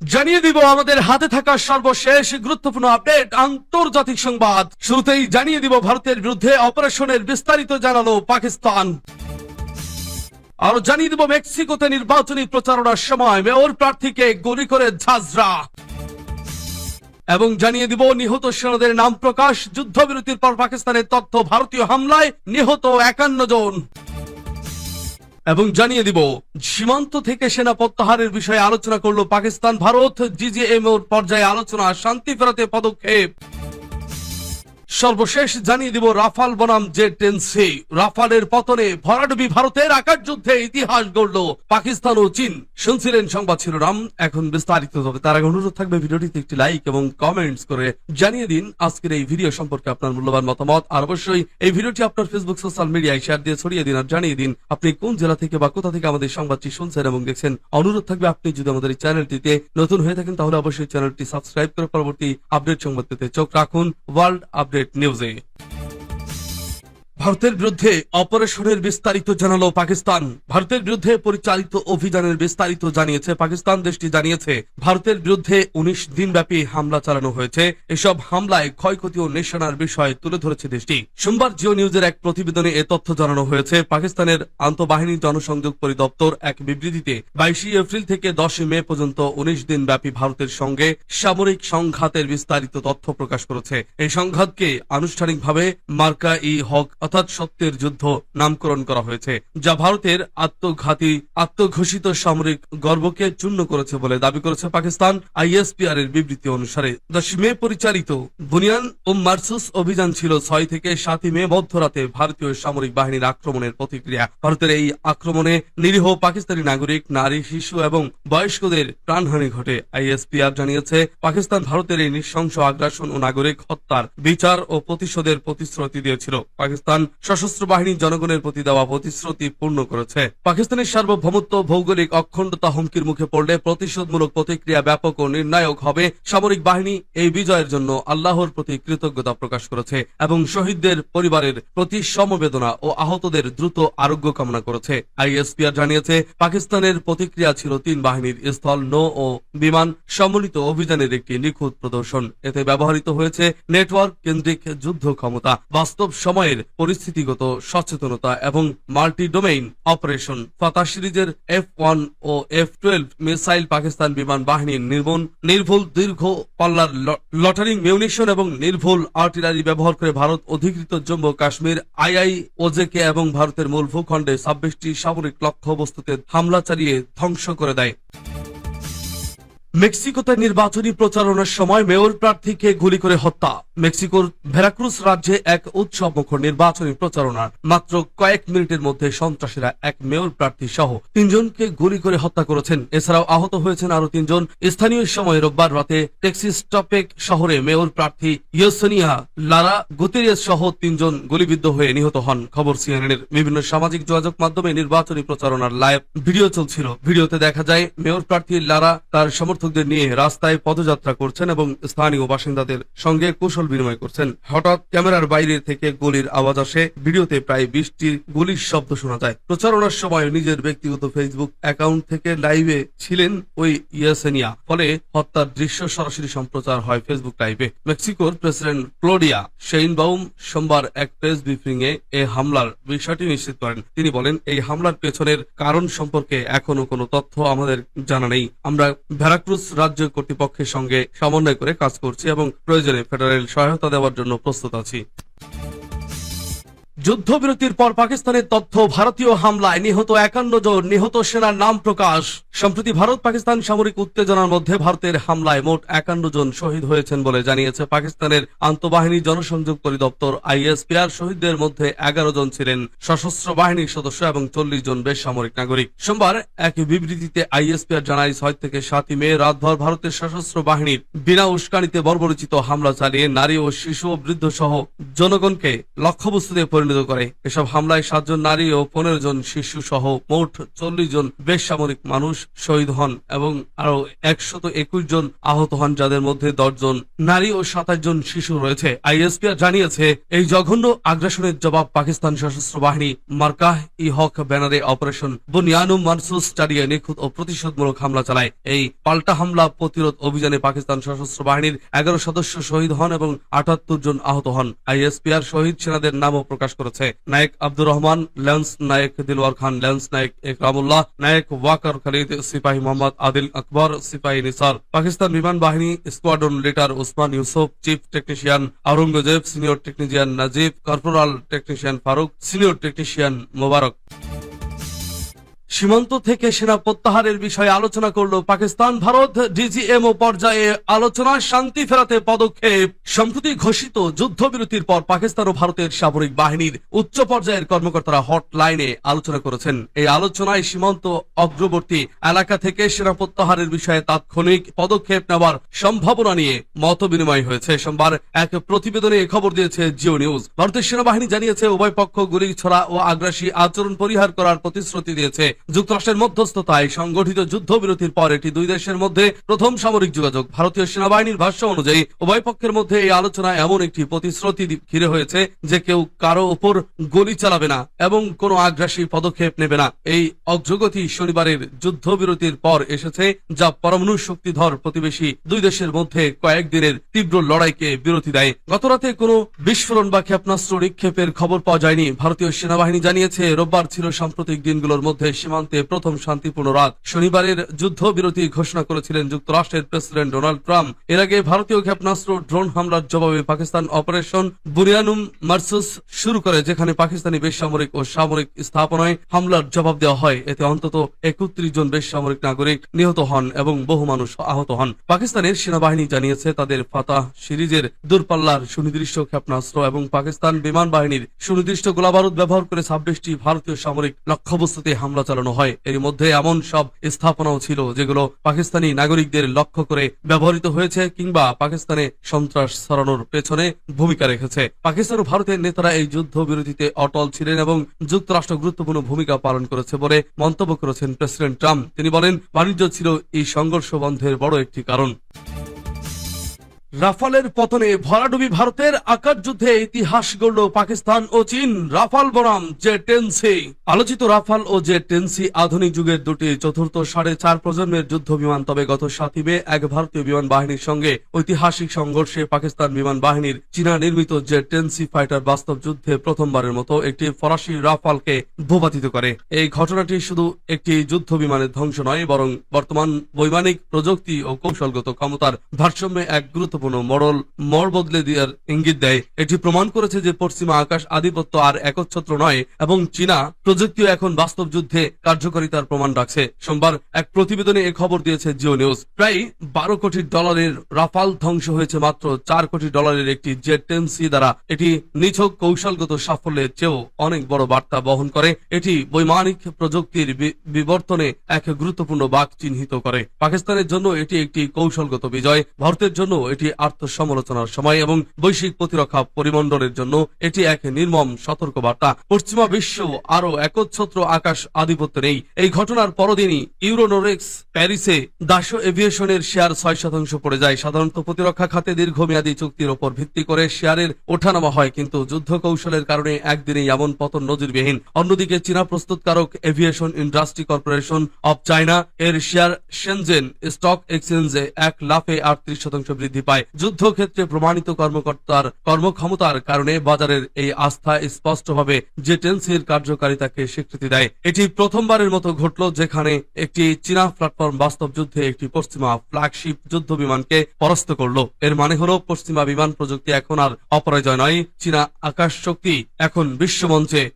জানিয়ে দিব, আমাদের হাতে থাকা সর্বশেষ গুরুত্বপূর্ণ আপডেট, আন্তর্জাতিক সংবাদ। শুরুতেই জানিয়ে দিব, ভারতের বিরুদ্ধে অপারেশনের বিস্তারিত জানালো পাকিস্তান। আরও জানিয়ে দিব, মেক্সিকোতে নির্বাচনী প্রচারণার সময় মেয়র প্রার্থীকে গুলি করে ঝাঁঝরা। এবং জানিয়ে দিব, নিহত সেনাদের নাম প্রকাশ, যুদ্ধবিরতির পর পাকিস্তানের তথ্য, ভারতীয় হামলায় নিহত একান্ন জন। এবং জানিয়ে দিব, সীমান্ত থেকে সেনা প্রত্যাহারের বিষয়ে আলোচনা করল পাকিস্তান, ভারত জিজিএম পর্যায়ে আলোচনা, শান্তি ফেরাতে পদক্ষেপ। সর্বশেষ জানিয়ে দিব রাফাল বনাম জে টেন সি। রাফালের পতনে ভরাডুবি ভারতের আকাশ যুদ্ধে ইতিহাস গড়ল পাকিস্তান ও চীন। শুনছিলেন সংবাদ শিরোনাম। এখন বিস্তারিত হবে তার আগে অনুরোধ থাকবে ভিডিওটিতে একটি লাইক এবং কমেন্টস করে জানিয়ে দিন আজকের এই ভিডিও সম্পর্কে আপনার মূল্যবান মতামত। আর অবশ্যই এই ভিডিওটি আপনার ফেসবুক সোশ্যাল মিডিয়ায় শেয়ার দিয়ে ছড়িয়ে দিন আর জানিয়ে দিন আপনি কোন জেলা থেকে বা কোথা থেকে আমাদের সংবাদটি শুনছেন এবং দেখছেন। অনুরোধ থাকবে আপনি যদি আমাদের এই চ্যানেলটিতে নতুন হয়ে থাকেন তাহলে অবশ্যই চ্যানেলটি সাবস্ক্রাইব করে পরবর্তী আপডেট সংবাদ পেতে চোখ রাখুন। ওয়ার্ল্ড আপডেট নিউজে ভারতের বিরুদ্ধে অপারেশনের বিস্তারিত জানালো পাকিস্তান। ভারতের বিরুদ্ধে পরিচালিত অভিযানের বিস্তারিত জানিয়েছে পাকিস্তান। দেশটি জানিয়েছে, ভারতের বিরুদ্ধে উনিশ দিনব্যাপী হামলা চালানো হয়েছে। এসব হামলায় ক্ষয়ক্ষতি ও নিশানার বিষয় তুলে ধরেছে দেশটি। সোমবার জিও নিউজের এক প্রতিবেদনে এ তথ্য জানানো হয়েছে, পাকিস্তানের আন্তঃবাহিনী জনসংযোগ পরিদপ্তর এক বিবৃতিতে বাইশে এপ্রিল থেকে দশই মে পর্যন্ত উনিশ দিন ব্যাপী ভারতের সঙ্গে সামরিক সংঘাতের বিস্তারিত তথ্য প্রকাশ করেছে। এই সংঘাতকে আনুষ্ঠানিকভাবে মার্কা ই হক অর্থাৎ সত্যের যুদ্ধ নামকরণ করা হয়েছে, যা ভারতের আত্মঘাতী, আত্মঘোষিত সামরিক গর্বকে চূর্ণ করেছে বলে দাবি করেছে পাকিস্তান আইএসপিআর এর বিবৃতি অনুসারে। দশ মে পরিচালিত বুনিয়ান ও মার্সুস অভিযান ছিল ছয় থেকে সাতই মে মধ্যরাতে ভারতীয় সামরিক বাহিনীর আক্রমণের প্রতিক্রিয়া। ভারতের এই আক্রমণে নিরীহ পাকিস্তানি নাগরিক, নারী, শিশু এবং বয়স্কদের প্রাণহানি ঘটে। আইএসপিআর জানিয়েছে, পাকিস্তান ভারতের এই নৃশংস আগ্রাসন ও নাগরিক হত্যার বিচার ও প্রতিশোধের প্রতিশ্রুতি দিয়েছিল। পাকিস্তান সশস্ত্র বাহিনী জনগণের প্রতি দেওয়া প্রতিশ্রুতি পূর্ণ করেছে। পাকিস্তানের সার্বভৌমত্ব, ভৌগোলিক অখণ্ডতা হুমকির মুখে পড়লে প্রতিশোধমূলক প্রতিক্রিয়া ব্যাপক ও নির্ণায়ক হবে। সামরিক বাহিনী এই বিজয়ের জন্য আল্লাহর প্রতি কৃতজ্ঞতা প্রকাশ করেছে এবং শহীদদের পরিবারের প্রতি সমবেদনা ও আহতদের দ্রুত আরোগ্য কামনা করেছে। আইএসপিআর জানিয়েছে, পাকিস্তানের প্রতিক্রিয়া ছিল তিন বাহিনীর স্থল, নৌ ও বিমান সম্মিলিত অভিযানের একটি নিখুঁত প্রদর্শন। এতে ব্যবহৃত হয়েছে নেটওয়ার্ক কেন্দ্রিক যুদ্ধ ক্ষমতা বাস্তব সময়ের পরিস্থিতিগত সচেতনতা এবং মাল্টি ডোমেইন অপারেশন। ফাতা সিরিজের এফ ওয়ান ও এফ টুয়েলভ মিসাইল পাকিস্তান বিমান বাহিনীর নির্মূল নির্ভুল, দীর্ঘ পাল্লার লটারিং মিউনিশন এবং নির্ভুল আর্টিলারি ব্যবহার করে ভারত অধিকৃত জম্মু কাশ্মীর আইআই ওজেকে এবং ভারতের মূল ভূখণ্ডে ছাব্বিশটি সামরিক লক্ষ্যবস্তুতে হামলা চালিয়ে ধ্বংস করে দেয়। মেক্সিকোতে নির্বাচনী প্রচারণার সময় মেয়র প্রার্থীকে গুলি করে হত্যা। মেক্সিকোর ভেরাক্রুস রাজ্যে এক উৎসব মুখর নির্বাচনী প্রচারণার মাত্র কয়েক মিনিটের মধ্যে সন্ত্রাসীরা এক মেয়র প্রার্থী সহ তিনজনকে গুলি করে হত্যা করেছেন। এছাড়াও আহত হয়েছেন আরও তিনজন। স্থানীয় সময় রোববার রাতে টেক্সিস্টপেক শহরে মেয়র প্রার্থী ইয়োসেনিয়া লারা গুতেরিয়াস সহ তিনজন গুলিবিদ্ধ হয়ে নিহত হন। খবর সিএনএন এর বিভিন্ন সামাজিক যোগাযোগ মাধ্যমে নির্বাচনী প্রচারণার লাইভ ভিডিও চলছিল। ভিডিওতে দেখা যায়, মেয়র প্রার্থী লারা তার সমর্থকদের নিয়ে রাস্তায় পদযাত্রা করছেন এবং স্থানীয় বাসিন্দাদের সঙ্গে কুশল বিনিময় করছেন। হঠাৎ ক্যামেরার বাইরে থেকে গুলির আওয়াজ আসে। ভিডিওতে প্রায় বিশটি গুলির শব্দ শোনা যায়। প্রচারণার সময় নিজের ব্যক্তিগত ফেসবুক অ্যাকাউন্ট থেকে লাইভে ছিলেন ওই ইয়াসেনিয়া। ফলে হত্যার দৃশ্য সরাসরি সম্প্রচার হয় ফেসবুক লাইভে মেক্সিকোর প্রেসিডেন্ট ক্লোডিয়া শেইনবাউম সোমবার এক প্রেস ব্রিফিং এ এ হামলার বিষয়টি নিশ্চিত করেন। তিনি বলেন, এই হামলার পেছনের কারণ সম্পর্কে এখনও কোনো তথ্য আমাদের জানা নেই। আমরা ভেরাক্রুজ রাজ্য কর্তৃপক্ষের সঙ্গে সমন্বয় করে কাজ করছি এবং প্রয়োজনে ফেডারেল সহায়তা দেওয়ার জন্য প্রস্তুত আছি। যুদ্ধবিরতির পর পাকিস্তানের তথ্য, ভারতীয় হামলায় নিহত একান্ন জন, নিহত সেনার নাম প্রকাশ। সম্প্রতি ভারত পাকিস্তান সামরিক উত্তেজনার মধ্যে ভারতের হামলায় মোট একান্ন জন শহীদ হয়েছেন বলে জানিয়েছে পাকিস্তানের আন্তঃবাহিনী জনসংযোগ পরিদপ্তর আইএসপিআর। শহীদদের মধ্যে এগারো জন ছিলেন সশস্ত্র বাহিনীর সদস্য এবং চল্লিশ জন বেসামরিক নাগরিক। সোমবার এক বিবৃতিতে আইএসপিআর জানায়, ছয় থেকে সাতই মে রাতভর ভারতের সশস্ত্র বাহিনীর বিনা উস্কানিতে বর্বরচিত হামলা চালিয়ে নারী ও শিশু ও বৃদ্ধ সহ জনগণকে লক্ষ্যবস্তুতে পরিণত পরিণত করে। এসব হামলায় সাতজন নারী ও পনেরো জন শিশু সহ মোট চল্লিশ জন বেসামরিক মানুষ শহীদ হন এবং আরও একশত একুশ জন আহত হন, যাদের মধ্যে দশজন নারী ও সাতাশ জন শিশু রয়েছে। আইএসপিআর জানিয়েছে, এই জঘন্য আগ্রাসনের জবাব পাকিস্তান সশস্ত্র বাহিনী মার্কাহ ই হক ব্যানারে অপারেশন বুনিয়ানুম মানসুস চালিয়ে নিখুঁত ও প্রতিশোধমূলক হামলা চালায়। এই পাল্টা হামলা প্রতিরোধ অভিযানে পাকিস্তান সশস্ত্র বাহিনীর এগারো সদস্য শহীদ হন এবং আটাত্তর জন আহত হন। আইএসপিআর শহীদ সেনাদের নামও প্রকাশ করেছে। Naik Abdur Rahman lance Naik Dilawar Khan lance Naik Ikramullah, Naik Waqar Khalid, Sipahi Mohammad Adil Akbar, Sipahi Nisar. Pakistan বিমান বাহিনী, squadron leader Usman Yusuf, chief technician Aurangzeb, senior technician Najib, corporal technician Farooq, senior technician Mubarak. সীমান্ত থেকে সেনা প্রত্যাহারের বিষয়ে আলোচনা করল Pakistan, Bharat, DGMO পর্যায়ে আলোচনায় শান্তি ফেরাতে পদক্ষেপ। সম্প্রতি ঘোষিত যুদ্ধবিরতির পর পাকিস্তান ও ভারতের সামরিক বাহিনীর উচ্চ পর্যায়ের কর্মকর্তারা হটলাইনে আলোচনা করেছেন। এই আলোচনায় সীমান্ত অগ্রবর্তী এলাকা থেকে সেনা প্রত্যাহারের বিষয়ে তাৎক্ষণিক পদক্ষেপ নেওয়ার সম্ভাবনা নিয়ে মত বিনিময় হয়েছে। সোমবার এক প্রতিবেদনে খবর দিয়েছে জিও নিউজ। ভারতের সেনাবাহিনী জানিয়েছে, উভয় পক্ষ গুলি ছড়া ও আগ্রাসী আচরণ পরিহার করার প্রতিশ্রুতি দিয়েছে। যুক্তরাষ্ট্রের মধ্যস্থতায় সংগঠিত যুদ্ধবিরতির পর এটি দুই দেশের মধ্যে প্রথম সামরিক যোগাযোগ। ভারতীয় সেনাবাহিনীর ভাষ্য অনুযায়ী, উভয় পক্ষের মধ্যে এই আলোচনা এমন একটি প্রতিশ্রুতি ঘিরে হয়েছে যে কেউ কারও উপর গুলি চালাবে না এবং কোনো আগ্রাসী পদক্ষেপ নেবে না। এই অগ্রগতি শনিবারের যুদ্ধবিরতির পর এসেছে, যা পরমাণু শক্তিধর প্রতিবেশী দুই দেশের মধ্যে কয়েকদিনের তীব্র লড়াইকে বিরতি দেয়। গতরাতে কোনো বিস্ফোরণ বা ক্ষেপণাস্ত্র নিক্ষেপের খবর পাওয়া যায়নি। ভারতীয় সেনাবাহিনী জানিয়েছে, রোববার ছিল সাম্প্রতিক দিনগুলোর মধ্যে সীমান্তে প্রথম শান্তিপূর্ণ রাত। শনিবারের যুদ্ধবিরতি ঘোষণা করেছিলেন যুক্তরাষ্ট্রের প্রেসিডেন্ট ডোনাল্ড ট্রাম্প। এর আগে ভারতীয় ক্ষেপণাস্ত্র ড্রোন হামলার জবাবে পাকিস্তান অপারেশন বুনিয়ানুম মার্সুস শুরু করে, যেখানে পাকিস্তানি বেসামরিক ও সামরিক স্থাপনায় হামলার জবাব দেওয়া হয়। এতে অন্তত একত্রিশ জন বেসামরিক নাগরিক নিহত হন এবং বহু মানুষ আহত হন। পাকিস্তানের সেনাবাহিনী জানিয়েছে, তাদের ফাতাহ সিরিজের দূরপাল্লার সুনির্দিষ্ট ক্ষেপণাস্ত্র এবং পাকিস্তান বিমান বাহিনীর সুনির্দিষ্ট গোলাবারুদ ব্যবহার করে ছাব্বিশটি ভারতীয় সামরিক লক্ষ্যবস্তুতে হামলা চালানো হয়। এর মধ্যে এমন সব স্থাপনাও ছিল যেগুলো পাকিস্তানি নাগরিকদের লক্ষ্য করে ব্যবহৃত হয়েছে কিংবা পাকিস্তানে সন্ত্রাস ছড়ানোর পেছনে ভূমিকা রেখেছে। পাকিস্তান ও ভারতের নেতারা এই যুদ্ধ বিরতিতে অটল ছিলেন এবং যুক্তরাষ্ট্র গুরুত্বপূর্ণ ভূমিকা পালন করেছে বলে মন্তব্য করেছেন প্রেসিডেন্ট ট্রাম্প। তিনি বলেন, বাণিজ্য ছিল এই সংঘর্ষ বন্ধের বড় একটি কারণ। রাফালের পতনে ভরাডুবি ভারতের আকার যুদ্ধে ইতিহাস গড়ল পাকিস্তান ও চীন। রাফাল বনাম জে টেনসি আলোচিত রাফাল ও জে টেনসি আধুনিক যুগের দুটি চতুর্থ সাড়ে চার প্রজন্মের যুদ্ধ বিমান, তবে গত সাতই মে এক ভারতীয় বিমান বাহিনীর সঙ্গে ঐতিহাসিক সংঘর্ষে পাকিস্তান বিমান বাহিনীর চীনা নির্মিত জে টেনসি ফাইটার বাস্তব যুদ্ধে প্রথমবারের মতো একটি ফরাসি রাফালকে ভূপাতিত করে। এই ঘটনাটি শুধু একটি যুদ্ধ বিমানের ধ্বংস নয়, বরং বর্তমান বৈমানিক প্রযুক্তি ও কৌশলগত ক্ষমতার ভারসাম্যে এক গুরুত্বপূর্ণ মডল মর বদলে দেওয়ার ইঙ্গিত দেয়। এটি প্রমাণ করেছে যে পশ্চিমা আকাশ আধিপত্য আর একচ্ছত্র নয়, এবং চীনা প্রযুক্তিও এখন বাস্তব যুদ্ধে কার্যকারিতার প্রমাণ রাখছে। সোমবার এক প্রতিবেদনে এ খবর দিয়েছে জিও নিউজ। প্রায় বারো কোটি ডলারের রাফাল ধ্বংস হয়েছে মাত্র চার কোটি ডলারের একটি জেট টেনসি দ্বারা। এটি নিছক কৌশলগত সাফল্যের চেয়েও অনেক বড় বার্তা বহন করে। এটি বৈমানিক প্রযুক্তির বিবর্তনে এক গুরুত্বপূর্ণ বাক চিহ্নিত করে। পাকিস্তানের জন্য এটি একটি কৌশলগত বিজয়। ভারতের জন্য এটি আত্মসমালোচনার সময় এবং বৈশ্বিক প্রতিরক্ষা পরিমণ্ডলের জন্য এটি এক নির্মম সতর্ক বার্তা পশ্চিমা বিশ্ব আরও একচ্ছত্র আকাশ আধিপত্য নেই এই ঘটনার পরদিনই ইউরোনোরেক্স প্যারিসে দাস এভিয়েশনের শেয়ার ছয় শতাংশ পড়ে যায়। সাধারণত প্রতিরক্ষা খাতে দীর্ঘমেয়াদী চুক্তির ওপর ভিত্তি করে শেয়ারের ওঠানামা হয়, কিন্তু যুদ্ধ কৌশলের কারণে একদিনে এমন পতন নজিরবিহীন। অন্যদিকে চীনা প্রস্তুতকারক aviation industry corporation of China এর শেয়ার সেনজেন স্টক এক্সচেঞ্জে এক লাফে আটত্রিশ শতাংশ বৃদ্ধি পায়। যুদ্ধক্ষেত্রে প্রমাণিত কর্মকর্তার কর্মক্ষমতার কারণে বাজারের এই আস্থা স্পষ্টভাবে যে টেন্সির কার্যকারিতাকে স্বীকৃতি দেয়। এটি প্রথমবারের মতো ঘটল যেখানে একটি চীনা প্ল্যাটফর্ম বাস্তব যুদ্ধে একটি পশ্চিমা ফ্ল্যাগশিপ যুদ্ধ বিমানকে পরাস্ত করল। এর মানে হলো, পশ্চিমা বিমান প্রযুক্তি এখন আর অপরাজয় নয়, চীনা আকাশ শক্তি এখন বিশ্বমঞ্চে